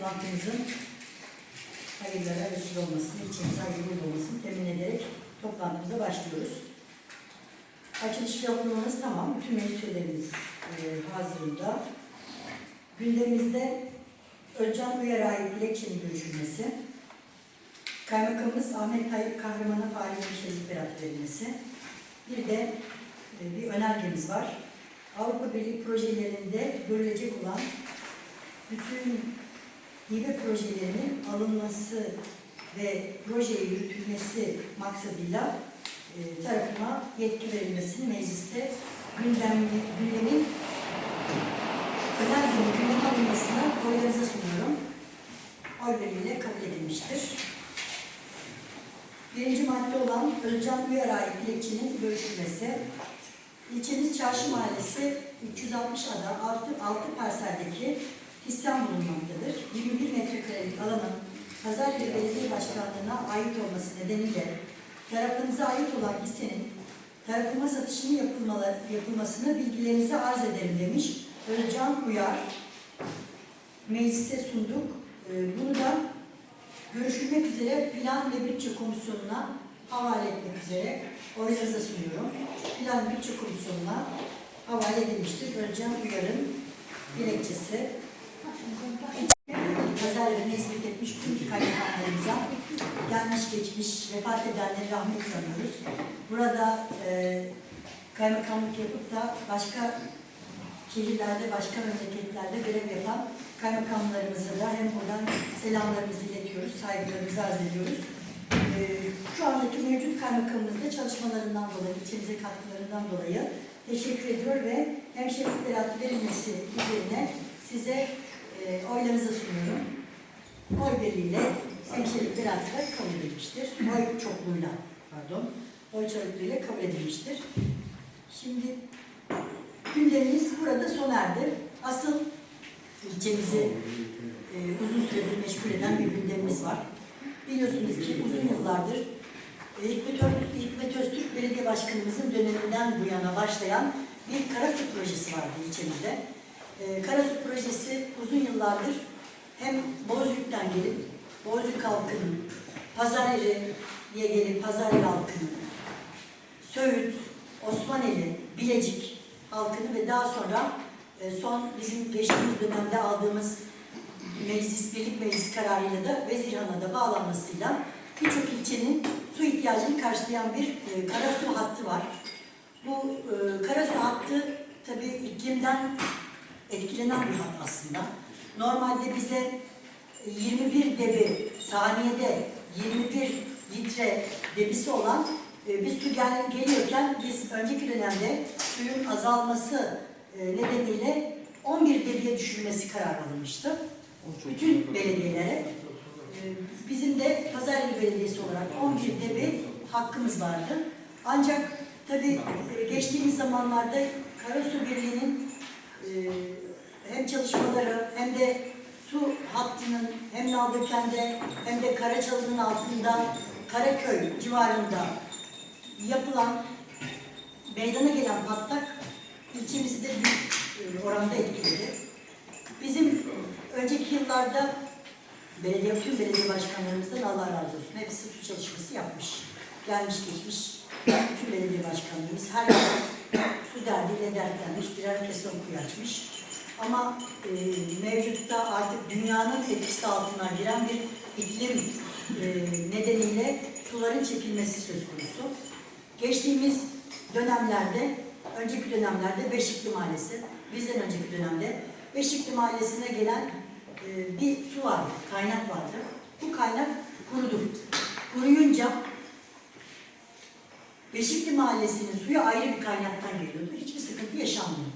toplantımızın hayırlara vesile olmasını, ilçemiz hayırlı olmasını temin ederek toplantımıza başlıyoruz. Açılış ve okumamız tamam. Bütün meclis e, hazırında. Gündemimizde Özcan Uyar'a ait dilekçenin görüşülmesi, Kaymakamımız Ahmet Tayyip Kahraman'a faal hemşirelik berat verilmesi, bir de e, bir önergemiz var. Avrupa Birliği projelerinde görülecek olan bütün hibe projelerinin alınması ve projeye yürütülmesi maksadıyla e, tarafıma yetki verilmesini mecliste gündem, gündemin önergenin gündeme alınmasını oylarınıza sunuyorum. Oy birliğiyle kabul edilmiştir. Birinci madde olan Özcan Uyar'a ait dilekçenin görüşülmesi. İlçemiz Çarşı Mahallesi 360 ada artı 6 parseldeki hissem bulunmaktadır. 21 metrekarelik alanın Pazarcık Belediye Başkanlığı'na ait olması nedeniyle tarafınıza ait olan hissenin tarafıma satışının yapılmasını bilgilerinize arz ederim demiş Özcan Uyar. Meclise sunduk. Ee, Bunu da görüşülmek üzere Plan ve Bütçe Komisyonu'na havale etmek üzere oylarınıza sunuyorum. Plan Bütçe Komisyonu'na havale edilmiştir. Özcan Uyar'ın dilekçesi. Pazarlarını hizmet etmiş tüm kaymakamlarımıza gelmiş geçmiş vefat edenleri rahmetle anıyoruz. Burada e, kaymakamlık yapıp da başka şehirlerde, başka memleketlerde görev yapan kaymakamlarımıza da hem buradan selamlarımızı iletiyoruz, saygılarımızı arz ediyoruz. Ee, şu andaki mevcut kaymakamımız da çalışmalarından dolayı, ilçemize katkılarından dolayı teşekkür ediyor ve hemşirelik beratı verilmesi üzerine size e, oylarınızı sunuyorum. Oy birliğiyle hemşirelik da kabul edilmiştir. Oy çokluğuyla, pardon, oy çokluğuyla kabul edilmiştir. Şimdi gündemimiz burada sona erdi. Asıl ilçemizi e, uzun süredir meşgul eden bir gündemimiz var. Biliyorsunuz ki uzun yıllardır e, Hikmet, Ö- Hikmet Öztürk Belediye Başkanımızın döneminden bu yana başlayan bir karasu projesi vardı ilçemizde. E, karasu projesi uzun yıllardır hem Bozüyük'ten gelip Bozüyük halkının, Pazaryeri'ye gelip Pazaryeri halkının, Söğüt, Osmaneli, Bilecik halkını ve daha sonra e, son bizim geçtiğimiz dönemde aldığımız meclis, birlik meclis kararıyla da Vezirhan'a da bağlanmasıyla birçok ilçenin su ihtiyacını karşılayan bir e, karasu hattı var. Bu e, karasu hattı tabii iklimden etkilenen bir hat aslında. Normalde bize 21 debi saniyede 21 litre debisi olan e, bir su gel, geliyorken biz önceki dönemde suyun azalması e, nedeniyle 11 debiye düşürülmesi karar alınmıştı. Bütün belediyelere. E, bizim de Pazarlı Belediyesi olarak 11 debi hakkımız vardı. Ancak tabii geçtiğimiz zamanlarda Karasu Birliği'nin hem çalışmaları hem de su hattının hem Naldırken'de hem de Karaçalı'nın altında Karaköy civarında yapılan meydana gelen patlak ilçemizi de büyük e, oranda etkiledi. Bizim önceki yıllarda belediye, tüm belediye başkanlarımızdan Allah razı olsun. Hepsi su çalışması yapmış. Gelmiş geçmiş. Bütün belediye başkanlarımız her yıl derdiyle dertlenmiş. Birer keson kuyu açmış. Ama e, mevcutta artık dünyanın etkisi altına giren bir iklim e, nedeniyle suların çekilmesi söz konusu. Geçtiğimiz dönemlerde, önceki dönemlerde Beşikli Mahallesi, bizden önceki dönemde Beşikli Mahallesi'ne gelen e, bir su vardı, kaynak vardı. Bu kaynak kurudu. Kuruyunca Beşikli Mahallesi'nin suyu ayrı bir kaynaktan geliyordu. Hiçbir sıkıntı yaşanmıyordu.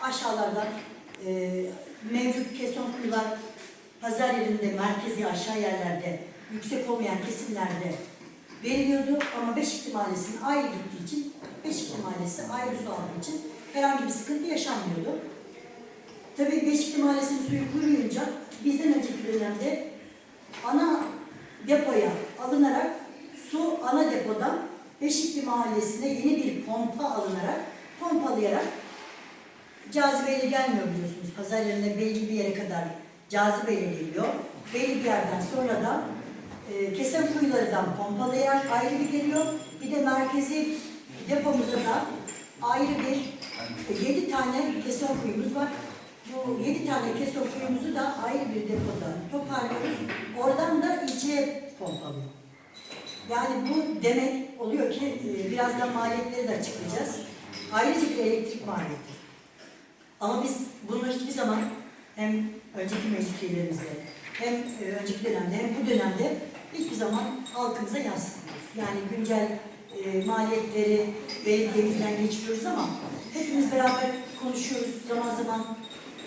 Aşağılardan e, mevcut keson kuyular pazar yerinde, merkezi aşağı yerlerde, yüksek olmayan kesimlerde veriliyordu ama Beşikli Mahallesi'nin ayrı gittiği için Beşikli Mahallesi ayrı su aldığı için herhangi bir sıkıntı yaşanmıyordu. Tabii Beşikli Mahallesi'nin suyu kuruyunca bizden önceki dönemde ana depoya alınarak su ana depodan Beşikli Mahallesi'ne yeni bir pompa alınarak, pompalayarak cazibeyle gelmiyor biliyorsunuz. Pazar yerine belli bir yere kadar cazibeyle geliyor. Belli bir yerden sonra da e, kesen kuyularından pompalayarak ayrı bir geliyor. Bir de merkezi depomuza da ayrı bir e, yedi tane kesen kuyumuz var. Bu yedi tane kesen kuyumuzu da ayrı bir depoda toparlıyoruz. Oradan da ilçeye pompalıyor. Yani bu demek oluyor ki e, birazdan maliyetleri de açıklayacağız. Ayrıca bir elektrik maliyeti. Ama biz bunu hiçbir zaman hem önceki meclis hem e, önceki dönemde hem bu dönemde hiçbir zaman halkımıza yansıtmıyoruz. Yani güncel e, maliyetleri belediyemizden geçiriyoruz ama hepimiz beraber konuşuyoruz zaman zaman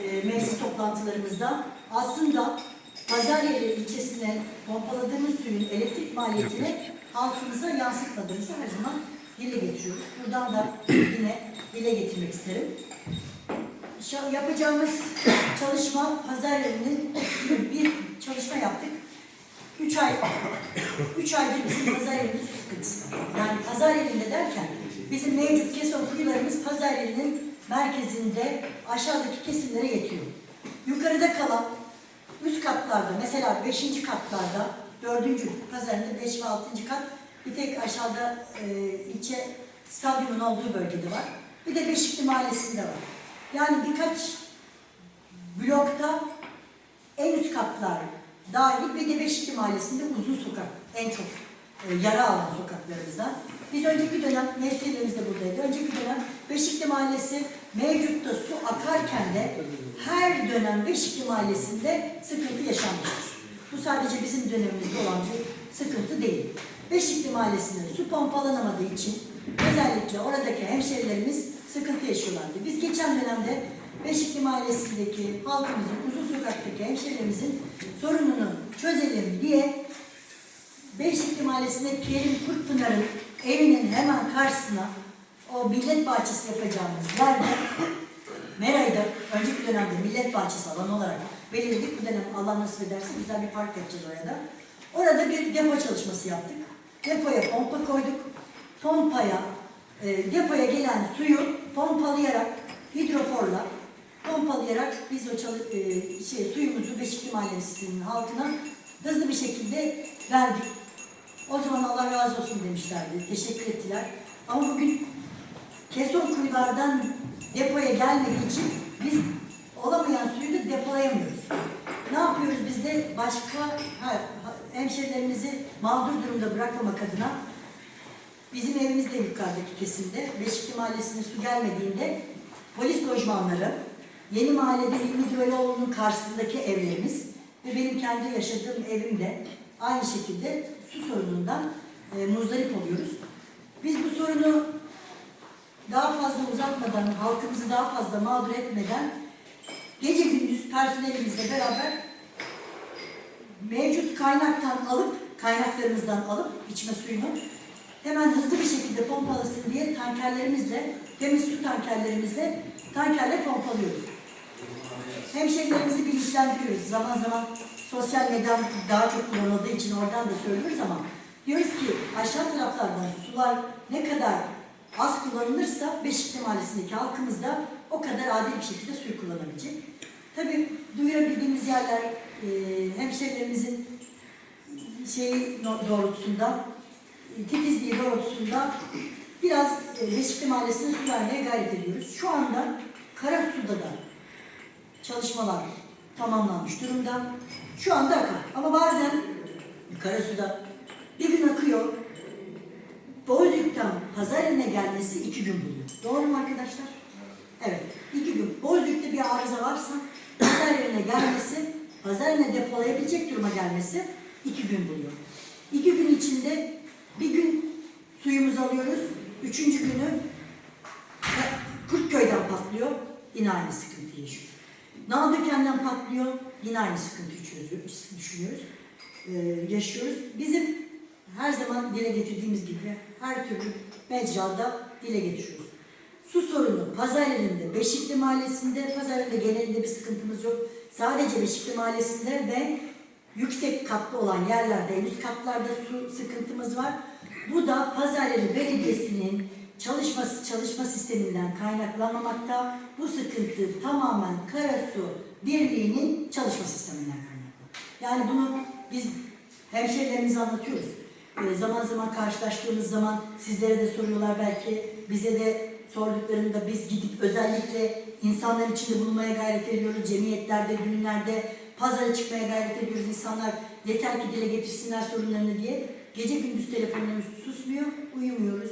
e, meclis toplantılarımızda. Aslında Pazaryeli ilçesine pompaladığımız suyun elektrik maliyetini halkımıza yansıtmadığımızı her zaman dile getiriyoruz. Buradan da yine dile getirmek isterim. Şu- Yapacağımız çalışma Pazaryeli'nin bir çalışma yaptık. Üç ay, üç aydır bizim Pazaryeli'nin su sıkıntısı. Yani Pazaryeli'nde derken bizim mevcut keson kuyularımız Pazaryeli'nin merkezinde aşağıdaki kesimlere yetiyor. Yukarıda kalan üst katlarda mesela beşinci katlarda dördüncü pazarında beş ve altıncı kat bir tek aşağıda e, ilçe stadyumun olduğu bölgede var. Bir de Beşikli Mahallesi'nde var. Yani birkaç blokta en üst katlar dahil ve de Beşikli Mahallesi'nde uzun sokak en çok e, yara alan sokaklarımızdan. Biz önceki dönem, mevsilerimiz de buradaydı. Önceki dönem Beşikli Mahallesi mevcutta su akarken de her dönem Beşikli Mahallesi'nde sıkıntı yaşanmıştır. Bu sadece bizim dönemimizde olan bir sıkıntı değil. Beşikli Mahallesi'nde su pompalanamadığı için özellikle oradaki hemşehrilerimiz sıkıntı yaşıyorlardı. Biz geçen dönemde Beşikli Mahallesi'ndeki halkımızın, uzun sokaktaki hemşehrilerimizin sorununu çözelim diye Beşikli Mahallesi'nde Kerim Kurtpınar'ın evinin hemen karşısına o millet bahçesi yapacağımız yerde Meray'da önceki dönemde millet bahçesi alanı olarak belirledik. Bu dönem Allah nasip ederse güzel bir park yapacağız oraya da. Orada bir depo çalışması yaptık. Depoya pompa koyduk. Pompaya, e, depoya gelen suyu pompalayarak, hidroforla pompalayarak biz o çalı, e, şey, suyumuzu Beşikli Mahallesi'nin halkına hızlı bir şekilde verdik. O zaman Allah razı olsun demişlerdi. Teşekkür ettiler. Ama bugün keson kuyulardan depoya gelmediği için biz olamayan suyu da depolayamıyoruz. Ne yapıyoruz biz de başka ha, hemşerilerimizi mağdur durumda bırakmamak adına bizim evimiz de yukarıdaki kesimde. Beşikli Mahallesi'ne su gelmediğinde polis lojmanları, Yeni Mahallede İlmi Güveloğlu'nun karşısındaki evlerimiz ve benim kendi yaşadığım evimde aynı şekilde su sorunundan e, muzdarip oluyoruz. Biz bu sorunu daha fazla uzatmadan, halkımızı daha fazla mağdur etmeden gece gündüz personelimizle beraber mevcut kaynaktan alıp, kaynaklarımızdan alıp içme suyunu hemen hızlı bir şekilde pompalasın diye tankerlerimizle, temiz su tankerlerimizle tankerle pompalıyoruz. Hemşehrilerimizi bilinçlendiriyoruz. Zaman zaman sosyal medya daha çok kullanıldığı için oradan da söylüyoruz ama diyoruz ki aşağı taraflardan sular ne kadar az kullanılırsa Beşikli Mahallesi'ndeki halkımız da o kadar adil bir şekilde suyu kullanabilecek. Tabii duyurabildiğimiz yerler e, hemşehrilerimizin şeyi doğrultusunda, e, titizliği doğrultusunda biraz e, Beşikli Mahallesi'ne su vermeye gayret ediyoruz. Şu anda Karasu'da da çalışmalar tamamlanmış durumda. Şu anda akar. Ama bazen Karasu'da bir gün akıyor. Bozüyük'ten Pazarı'na gelmesi iki gün buluyor. Doğru mu arkadaşlar? Evet. iki gün. Bozüyük'te bir arıza varsa Pazarı'na gelmesi, Pazarı'na depolayabilecek duruma gelmesi iki gün buluyor. İki gün içinde bir gün suyumuzu alıyoruz. Üçüncü günü Kurtköy'den patlıyor. Yine aynı sıkıntıyı yaşıyoruz. Naldöken'den patlıyor. Yine aynı sıkıntıyı çözüyoruz, düşünüyoruz, ee, yaşıyoruz. Bizim her zaman dile getirdiğimiz gibi her türlü mecrada dile getiriyoruz. Su sorunu Pazarları'nda, Beşikli Mahallesi'nde, Pazarları'nda genelinde bir sıkıntımız yok. Sadece Beşikli Mahallesi'nde ve yüksek katlı olan yerlerde, en üst katlarda su sıkıntımız var. Bu da Pazarları Belediyesi'nin çalışması çalışma sisteminden kaynaklanmamakta. Bu sıkıntı tamamen Karasu Birliği'nin çalışma sisteminden kaynaklı. Yani bunu biz hemşehrilerimize anlatıyoruz. Ee, zaman zaman karşılaştığımız zaman sizlere de soruyorlar belki bize de sorduklarında biz gidip özellikle insanların içinde bulunmaya gayret ediyoruz. Cemiyetlerde, düğünlerde, pazara çıkmaya gayret ediyoruz. İnsanlar yeter ki dile getirsinler sorunlarını diye. Gece gündüz telefonlarımız susmuyor, uyumuyoruz.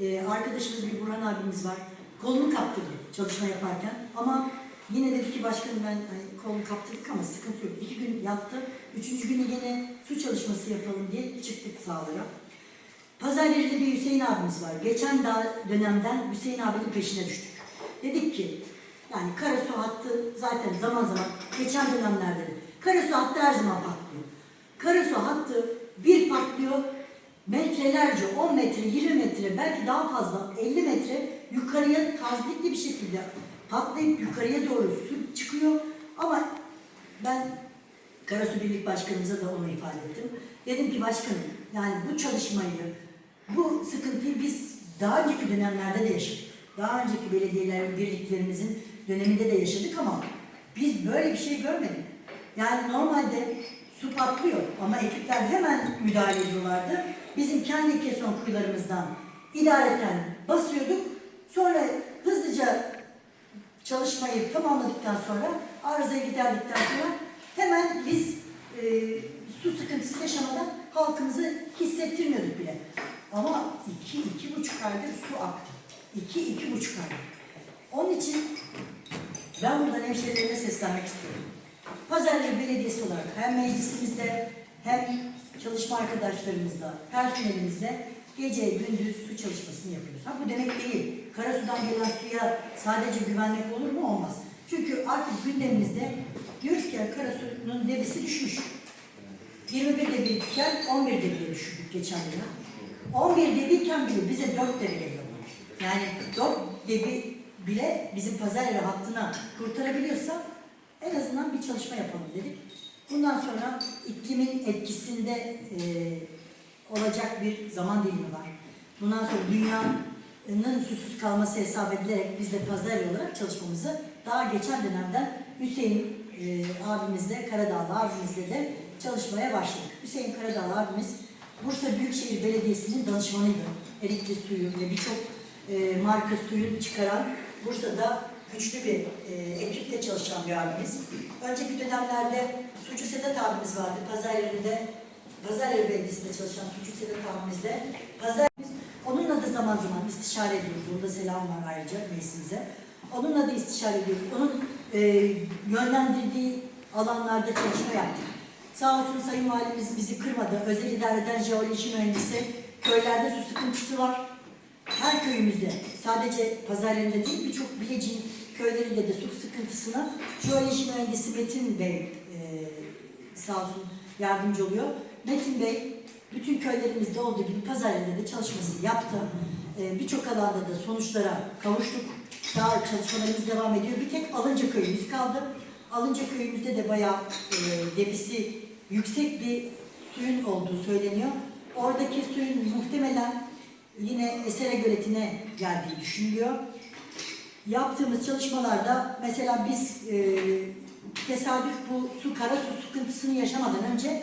Ee, arkadaşımız bir Burhan abimiz var. Kolunu kaptırdı çalışma yaparken ama yine dedi ki başkanım ben hani, kolunu kaptırdık ama sıkıntı yok. İki gün yattı. Üçüncü günü yine su çalışması yapalım diye çıktık sahalara. Pazarlarında bir Hüseyin abimiz var. Geçen daha dönemden Hüseyin abinin peşine düştük. Dedik ki yani Karasu hattı zaten zaman zaman geçen dönemlerde de Karasu hattı her zaman patlıyor. Karasu hattı bir patlıyor metrelerce 10 metre 20 metre belki daha fazla 50 metre yukarıya tazdikli bir şekilde patlayıp yukarıya doğru su çıkıyor ama ben Karasu Birlik Başkanımıza da onu ifade ettim. Dedim ki başkanım yani bu çalışmayı, bu sıkıntıyı biz daha önceki dönemlerde de yaşadık. Daha önceki belediyeler, birliklerimizin döneminde de yaşadık ama biz böyle bir şey görmedik. Yani normalde su patlıyor ama ekipler hemen müdahale ediyorlardı. Bizim kendi keson kuyularımızdan idareten basıyorduk. Sonra hızlıca çalışmayı tamamladıktan sonra, arızayı giderdikten sonra hemen biz e, su sıkıntısı yaşamadan halkımızı hissettirmiyorduk bile. Ama iki, iki buçuk aydır su aktı. İki, iki buçuk aydır. Onun için ben buradan hemşehrilerime seslenmek istiyorum. Pazarları Belediyesi olarak hem meclisimizde hem çalışma arkadaşlarımızla, personelimizle gece gündüz su çalışmasını yapıyoruz. Ha bu demek değil. Karasu'dan gelen suya sadece güvenmek olur mu? Olmaz. Çünkü artık gündemimizde diyoruz ki Karasu'nun debisi düşmüş. 21 debiyken 11 debiye düşürdük geçen yıl. 11 debiyken bile bize 4 debi geliyor. Yani 4 debi bile bizim pazar yeri hattına kurtarabiliyorsa en azından bir çalışma yapalım dedik. Bundan sonra iklimin etkisinde e, olacak bir zaman dilimi var. Bundan sonra dünyanın susuz kalması hesap edilerek biz de pazar yeri olarak çalışmamızı daha geçen dönemden Hüseyin e, abimizle, Karadağlı abimizle de çalışmaya başladık. Hüseyin Karadağlı abimiz Bursa Büyükşehir Belediyesi'nin danışmanıydı. Erikli suyu ve birçok e, marka suyun çıkaran Bursa'da güçlü bir e, ekiple çalışan bir abimiz. Önceki dönemlerde Suçu Sedat abimiz vardı. Pazar yerinde, Yeri Belediyesi'nde çalışan Suçu Sedat abimizle. Pazar Onunla da zaman zaman istişare ediyoruz. Onda selam var ayrıca meclisimize. Onunla da istişare ediyoruz. Onun e, yönlendirdiği alanlarda çalışma yaptık. Sağ olsun Sayın Valimiz bizi kırmadı. Özel idareden jeoloji mühendisi köylerde su sıkıntısı var. Her köyümüzde sadece pazar yerinde değil birçok Bilecik'in köylerinde de su sıkıntısına jeoloji mühendisi Metin Bey e, sağ olsun yardımcı oluyor. Metin Bey bütün köylerimizde olduğu gibi pazar de çalışmasını yaptı. E, birçok alanda da sonuçlara kavuştuk. Daha çalışmalarımız devam ediyor. Bir tek Alınca köyümüz kaldı. Alınca köyümüzde de bayağı e, debisi yüksek bir suyun olduğu söyleniyor. Oradaki suyun muhtemelen yine Esere Göleti'ne geldiği düşünülüyor. Yaptığımız çalışmalarda mesela biz e, tesadüf bu su kara su sıkıntısını yaşamadan önce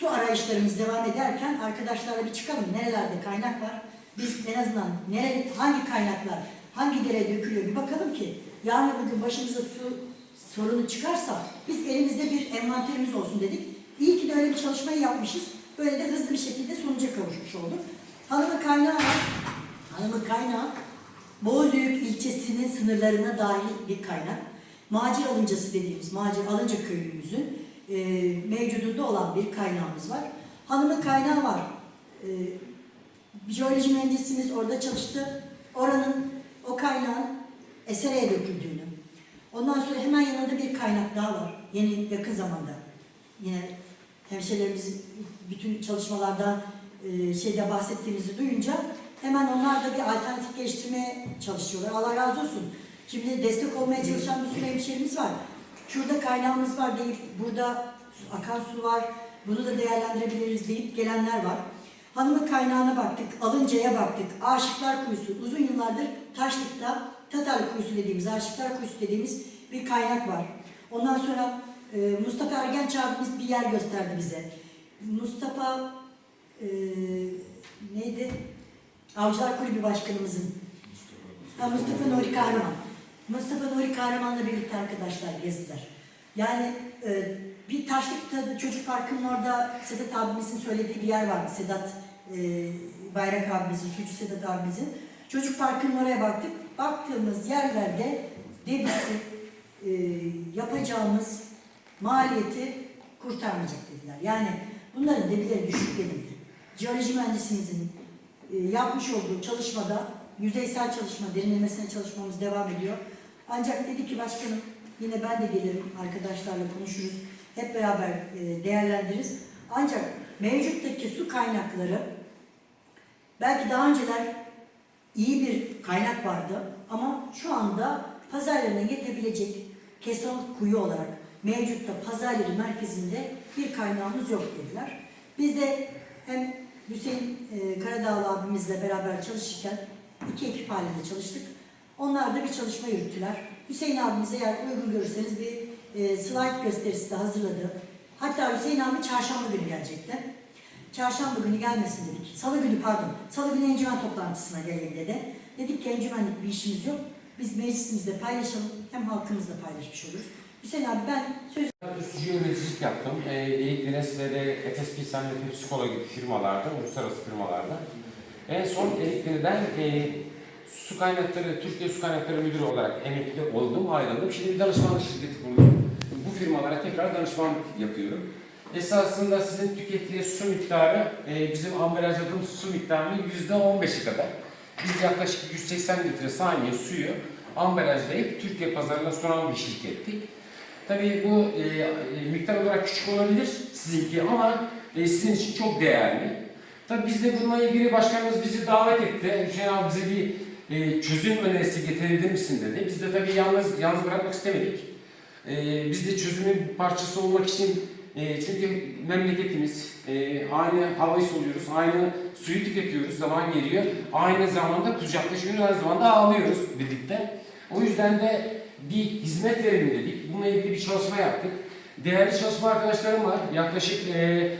su arayışlarımız devam ederken arkadaşlarla bir çıkalım nerelerde kaynak var. Biz en azından nerede hangi kaynaklar hangi dereye dökülüyor bir bakalım ki yarın öbür gün başımıza su sorunu çıkarsa biz elimizde bir envanterimiz olsun dedik. İyi ki de öyle bir çalışmayı yapmışız. Böyle de hızlı bir şekilde sonuca kavuşmuş olduk. Hanımın kaynağı var. Hanımın kaynağı Boğazüyük ilçesinin sınırlarına dahil bir kaynak. Macir Alıncası dediğimiz Macir Alınca köyümüzün e, mevcudunda olan bir kaynağımız var. Hanımın kaynağı var. E, jeoloji mühendisimiz orada çalıştı. Oranın o kaynağın Esere'ye döküldüğünü. Ondan sonra hemen yanında bir kaynak daha var. Yeni yakın zamanda. Yine hemşehrilerimizin bütün çalışmalardan e, şeyde bahsettiğimizi duyunca hemen onlar da bir alternatif geliştirmeye çalışıyorlar. Allah razı olsun. Şimdi destek olmaya çalışan bir sürü hemşehrimiz var. Şurada kaynağımız var deyip burada akan su var. Bunu da değerlendirebiliriz deyip gelenler var. Hanımın kaynağına baktık, Alınca'ya baktık, Aşıklar Kuyusu. Uzun yıllardır Taşlık'ta Tatar Kuyusu dediğimiz, Aşıklar Kuyusu dediğimiz bir kaynak var. Ondan sonra e, Mustafa Ergenç abimiz bir yer gösterdi bize. Mustafa e, neydi? Avcılar Kulübü Başkanımızın Ha, Mustafa Nuri Kahraman. Mustafa Nuri Kahraman'la birlikte arkadaşlar gezdiler. Yani e, bir taşlıkta çocuk parkının orada Sedat abimizin söylediği bir yer vardı. Sedat e, Bayrak abimizin, Suçu Sedat abimizin. Çocuk parkının oraya baktık. Baktığımız yerlerde debisi e, yapacağımız maliyeti kurtarmayacak dediler. Yani bunların debileri düşük denildi. Jeoloji mühendisimizin e, yapmış olduğu çalışmada yüzeysel çalışma, derinlemesine çalışmamız devam ediyor. Ancak dedi ki başkanım yine ben de gelirim arkadaşlarla konuşuruz. Hep beraber e, değerlendiririz. Ancak mevcuttaki su kaynakları belki daha önceler iyi bir kaynak vardı ama şu anda pazarlarına yetebilecek kesalık kuyu olarak mevcutta pazarları merkezinde bir kaynağımız yok dediler. Biz de hem Hüseyin e, Karadağlı abimizle beraber çalışırken iki ekip halinde çalıştık. Onlar da bir çalışma yürüttüler. Hüseyin abimize eğer uygun görürseniz bir e, slide gösterisi de hazırladı. Hatta Hüseyin abi çarşamba günü gelecekti. Çarşamba günü gelmesin dedik. Salı günü pardon. Salı günü encümen toplantısına geleyim dedi. Dedik ki encümenlik bir işimiz yok. Biz meclisimizde paylaşalım. Hem halkımızla paylaşmış oluruz. Hüseyin abi ben söz Üstücü yöneticilik yaptım. E, Eğit Dines ve de Efes Pilsen ve Pepsicola gibi firmalarda, uluslararası firmalarda. En son Eğit'ten e, su kaynakları, Türkiye Su Kaynakları Müdürü olarak emekli oldum, ayrıldım. Şimdi bir danışmanlık şirketi kurdum. Bu firmalara tekrar danışmanlık yapıyorum. Esasında sizin tükettiği su miktarı e, bizim ambalajladığımız su miktarının %15'i kadar. Biz yaklaşık 180 litre saniye suyu ambalajlayıp Türkiye pazarına sunan bir şirkettik. Tabii bu e, e, miktar olarak küçük olabilir sizinki ama e, sizin için çok değerli. Tabii biz de bununla ilgili başkanımız bizi davet etti. Hüseyin abi bize bir e, çözüm önerisi getirebilir misin dedi. Biz de tabii yalnız yalnız bırakmak istemedik. E, biz de çözümün parçası olmak için e, çünkü memleketimiz e, aynı havayı soluyoruz, aynı suyu tüketiyoruz, zaman geliyor. Aynı zamanda kucaklaşıyoruz, aynı zamanda ağlıyoruz birlikte. O yüzden de bir hizmet verelim dedik. Bununla ilgili bir çalışma yaptık. Değerli çalışma arkadaşlarım var. Yaklaşık e,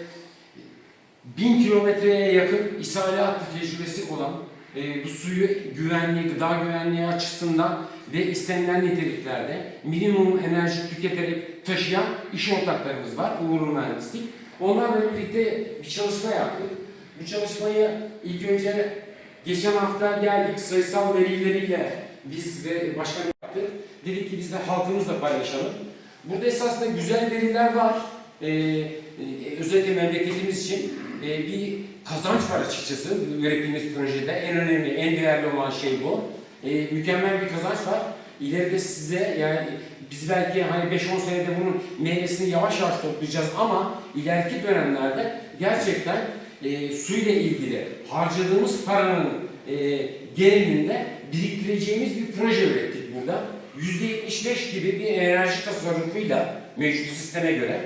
bin kilometreye yakın ishale hattı tecrübesi olan e, bu suyu güvenliği, gıda güvenliği açısından ve istenilen niteliklerde minimum enerji tüketerek taşıyan iş ortaklarımız var. Uğurlu Mühendislik. Onlarla birlikte bir çalışma yaptık. Bu çalışmayı ilk önce geçen hafta geldik sayısal verileriyle biz ve başkan yaptık. Dedik ki biz de halkımızla paylaşalım. Burada esasında güzel veriler var. Ee, özellikle memleketimiz için e, bir kazanç var açıkçası ürettiğimiz projede. En önemli, en değerli olan şey bu. E, mükemmel bir kazanç var. İleride size yani biz belki hani 5-10 senede bunun meyvesini yavaş yavaş toplayacağız ama ileriki dönemlerde gerçekten e, suyla ilgili harcadığımız paranın e, gelininde biriktireceğimiz bir proje ürettik burada. %75 gibi bir enerji tasarrufuyla mevcut sisteme göre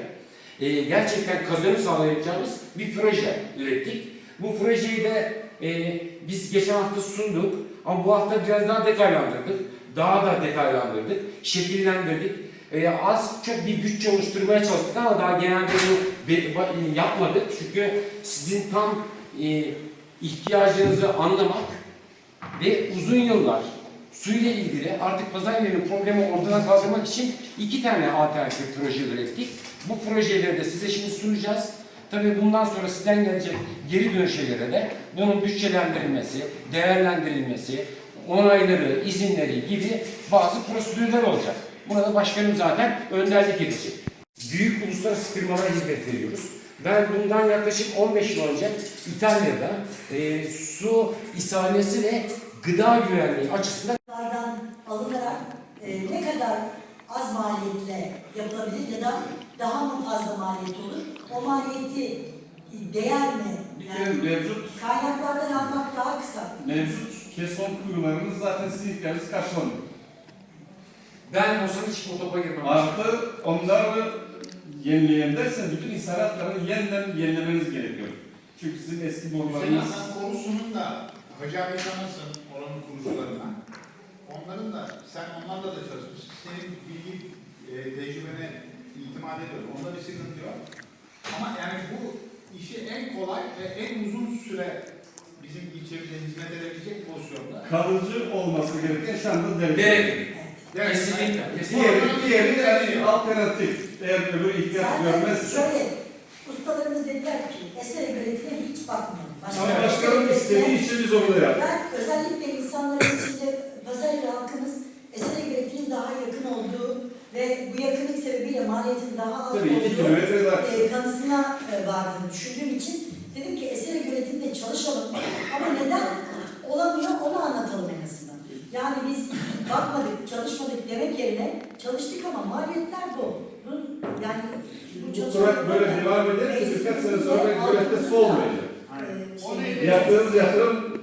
e, gerçekten kazanım sağlayacağımız bir proje ürettik. Bu projeyi de e, biz geçen hafta sunduk ama bu hafta biraz daha detaylandırdık. Daha da detaylandırdık, şekillendirdik. E, az çok bir bütçe oluşturmaya çalıştık ama daha genelde bunu ba- yapmadık. Çünkü sizin tam e, ihtiyacınızı anlamak ve uzun yıllar suyla ilgili artık pazar yerinin problemi ortadan kaldırmak için iki tane alternatif proje ürettik. Bu projeleri de size şimdi sunacağız. Tabii bundan sonra sizden gelecek geri dönüşlere de bunun bütçelendirilmesi, değerlendirilmesi, onayları, izinleri gibi bazı prosedürler olacak. Buna da başkanım zaten önderlik edecek. Büyük uluslararası firmalara hizmet veriyoruz. Ben bundan yaklaşık 15 yıl önce İtalya'da e, su isalesi ve gıda güvenliği açısından alınarak e, ne kadar az maliyetle yapılabilir ya da daha mı fazla maliyet olur? O maliyeti değer mi? Yani mevcut, kaynaklardan almak daha kısa. mevcut keson kuyularınız zaten sizin ihtiyacınızı karşılamıyor. ben olsam hiç bu topa girmem. Artı onları yenileyen dersen bütün inşaatlarını yeniden yenilemeniz gerekiyor. Çünkü sizin eski Hüseyin borularınız Hasan konusunun da Hacı abi tanırsın oranın kurucularından. Onların da sen onlarla da çalışmışsın. Senin bilgi e, tecrübene itimat ediyorum. Onda bir sıkıntı yok. Ama yani bu işi en kolay ve en uzun süre bizim ilçemize hizmet edebilecek pozisyonda. kalıcı olması gereken şu anda devlet. Yani Kesinlikle. Diğeri, diğeri yani alternatif. Eğer öbür ihtiyaç Zaten görmezse. şöyle, ustalarımız dediler ki eser üretine hiç bakmayın. Ama başkanım istediği için biz onu da yaptık. Ben özellikle insanların Pazarlı halkımız eser üretinin daha yakın olduğu ve bu yakınlık sebebiyle maliyetin daha az Tabii iki olduğu kilometre e, kanısına e, vardığını düşündüğüm için dedim ki eser üretimde çalışalım ama neden olamıyor onu anlatalım en azından. Yani biz bakmadık, çalışmadık demek yerine çalıştık ama maliyetler bu. Bunun- Yani bu Bu çalışmalar- kurak böyle devam ederse birkaç sene sonra gölette su olmayacak. şey-? Yaptığınız yatırım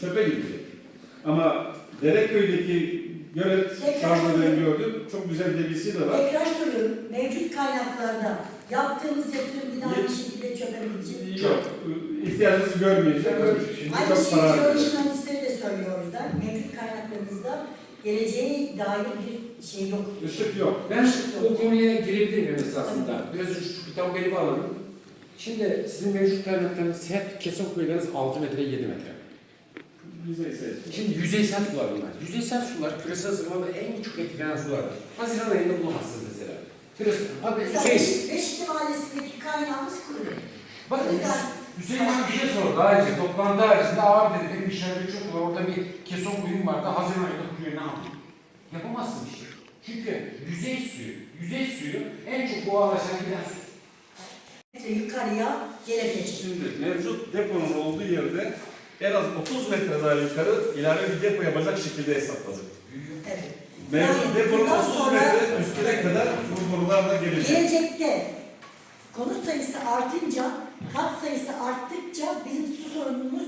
çöpe gidecek. Ama Dereköy'deki gölet şarjı gördüm. Çok güzel debisi de var. Tekrar soruyorum, mevcut kaynaklarda yaptığımız yatırım bir daha aynı şekilde çöpe mi gidecek? Yok. ihtiyacınızı görmeyecek. Şimdi Aynı çok şeyi para jeoloji harcayacak. mühendisleri de söylüyoruz da, mevcut kaynaklarımızda geleceğe dair bir şey yok. Işık yok. Ben o konuya girebilir miyim esasında? Biraz önce şu kitabı elime alalım. Şimdi sizin mevcut kaynaklarınız hep kesin kuyularınız 6 metre 7 metre. Yüzeysel. Şimdi yüzeysel sular bunlar. Yüzeysel sular küresel ısınmada en çok etkilenen sulardır. Haziran ayında bulamazsınız mesela. Küresel, abi Mesela Hüseyin, Beşik, Beşikli Mahallesi'ndeki kaynağımız kuru. bakın Hüseyin bana bir şey sordu daha önce. Toplantı haricinde abi dedi benim bir şerbet çok var. Orada bir keson kuyum vardı. Haziran ayında kuyuyu ne yapayım? Yapamazsın işte. Çünkü yüzey suyu, yüzey suyu en çok buharlaşan giden su. yukarıya gelebilecek. Şimdi mevcut deponun olduğu yerde en az 30 metre daha yukarı ilave bir depo yapacak şekilde hesapladık. Evet. Mevcut yani, deponun 30 metre üstüne kadar bu borularla gelecek. Gelecekte konut sayısı artınca, kat sayısı arttıkça bizim su sorunumuz